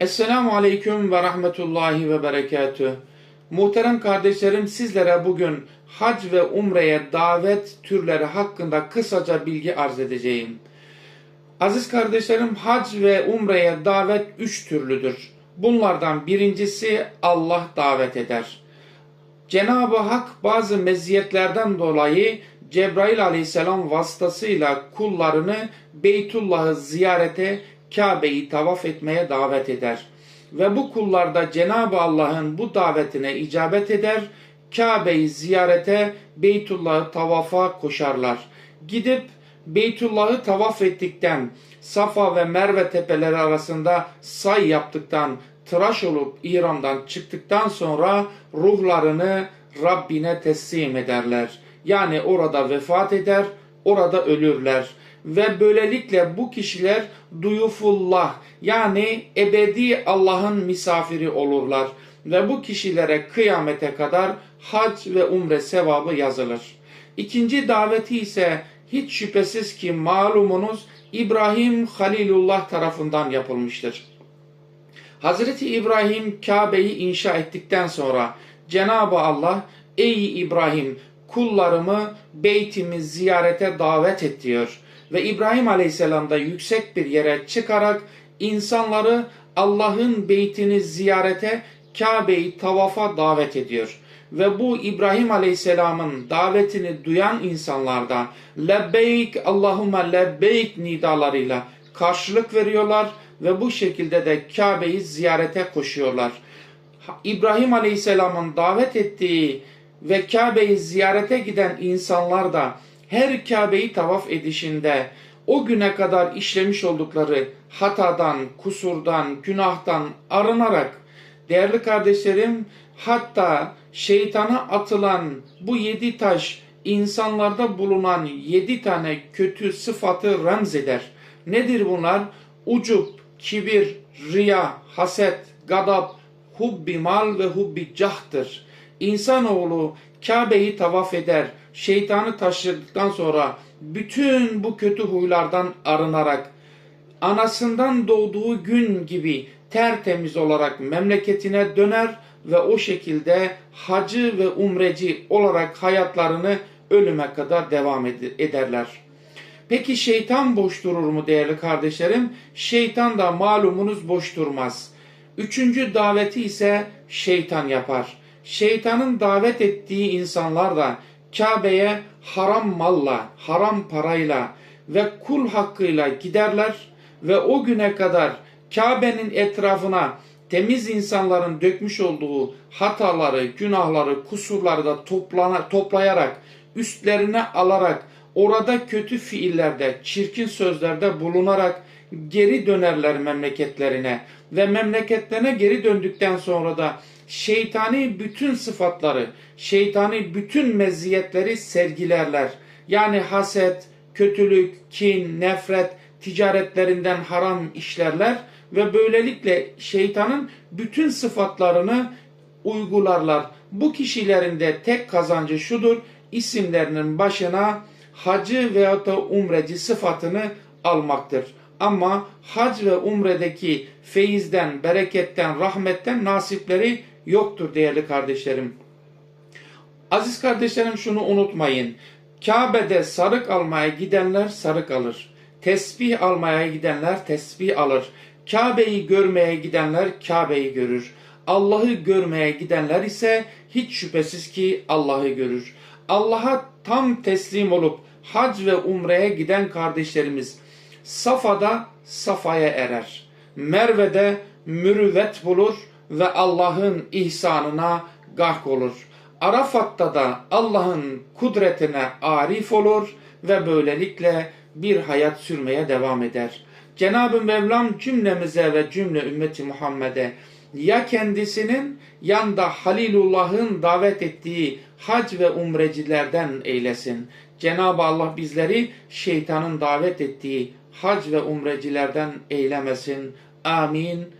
Esselamu Aleyküm ve Rahmetullahi ve Berekatüh. Muhterem kardeşlerim sizlere bugün hac ve umreye davet türleri hakkında kısaca bilgi arz edeceğim. Aziz kardeşlerim hac ve umreye davet üç türlüdür. Bunlardan birincisi Allah davet eder. Cenab-ı Hak bazı meziyetlerden dolayı Cebrail aleyhisselam vasıtasıyla kullarını Beytullah'ı ziyarete, Kabe'yi tavaf etmeye davet eder. Ve bu kullar da Cenab-ı Allah'ın bu davetine icabet eder, Kabe'yi ziyarete, Beytullah'ı tavafa koşarlar. Gidip Beytullah'ı tavaf ettikten, Safa ve Merve tepeleri arasında say yaptıktan, tıraş olup İran'dan çıktıktan sonra ruhlarını Rabbine teslim ederler. Yani orada vefat eder, orada ölürler. Ve böylelikle bu kişiler duyufullah yani ebedi Allah'ın misafiri olurlar. Ve bu kişilere kıyamete kadar hac ve umre sevabı yazılır. İkinci daveti ise hiç şüphesiz ki malumunuz İbrahim Halilullah tarafından yapılmıştır. Hazreti İbrahim Kabe'yi inşa ettikten sonra Cenab-ı Allah ey İbrahim kullarımı beytimi ziyarete davet et diyor. Ve İbrahim Aleyhisselam da yüksek bir yere çıkarak insanları Allah'ın beytini ziyarete Kabe'yi tavafa davet ediyor. Ve bu İbrahim Aleyhisselam'ın davetini duyan insanlarda lebbeyk Allahümme lebbeyk nidalarıyla karşılık veriyorlar ve bu şekilde de Kabe'yi ziyarete koşuyorlar. İbrahim Aleyhisselam'ın davet ettiği ve Kabe'yi ziyarete giden insanlar da her Kabe'yi tavaf edişinde o güne kadar işlemiş oldukları hatadan, kusurdan, günahtan arınarak değerli kardeşlerim hatta şeytana atılan bu yedi taş insanlarda bulunan yedi tane kötü sıfatı remz eder. Nedir bunlar? Ucup, kibir, riya, haset, gadab, hubbi mal ve hubbi cahtır. İnsanoğlu Kabe'yi tavaf eder, şeytanı taşıdıktan sonra bütün bu kötü huylardan arınarak anasından doğduğu gün gibi tertemiz olarak memleketine döner ve o şekilde hacı ve umreci olarak hayatlarını ölüme kadar devam ederler. Peki şeytan boş durur mu değerli kardeşlerim? Şeytan da malumunuz boş durmaz. Üçüncü daveti ise şeytan yapar. Şeytanın davet ettiği insanlar da Kabe'ye haram malla, haram parayla ve kul hakkıyla giderler ve o güne kadar Kabe'nin etrafına temiz insanların dökmüş olduğu hataları, günahları, kusurları da toplana, toplayarak, üstlerine alarak, orada kötü fiillerde, çirkin sözlerde bulunarak geri dönerler memleketlerine. Ve memleketlerine geri döndükten sonra da şeytani bütün sıfatları, şeytani bütün meziyetleri sergilerler. Yani haset, kötülük, kin, nefret, ticaretlerinden haram işlerler ve böylelikle şeytanın bütün sıfatlarını uygularlar. Bu kişilerin de tek kazancı şudur, isimlerinin başına hacı veyahut da umreci sıfatını almaktır. Ama hac ve umredeki feyizden, bereketten, rahmetten nasipleri yoktur değerli kardeşlerim. Aziz kardeşlerim şunu unutmayın. Kabe'de sarık almaya gidenler sarık alır. Tesbih almaya gidenler tesbih alır. Kabe'yi görmeye gidenler Kabe'yi görür. Allah'ı görmeye gidenler ise hiç şüphesiz ki Allah'ı görür. Allah'a tam teslim olup hac ve umreye giden kardeşlerimiz Safa'da Safa'ya erer. Merve'de mürüvvet bulur ve Allah'ın ihsanına gark olur. Arafat'ta da Allah'ın kudretine arif olur ve böylelikle bir hayat sürmeye devam eder. Cenab-ı Mevlam cümlemize ve cümle ümmeti Muhammed'e ya kendisinin yanda Halilullah'ın davet ettiği hac ve umrecilerden eylesin. Cenab-ı Allah bizleri şeytanın davet ettiği hac ve umrecilerden eylemesin. Amin.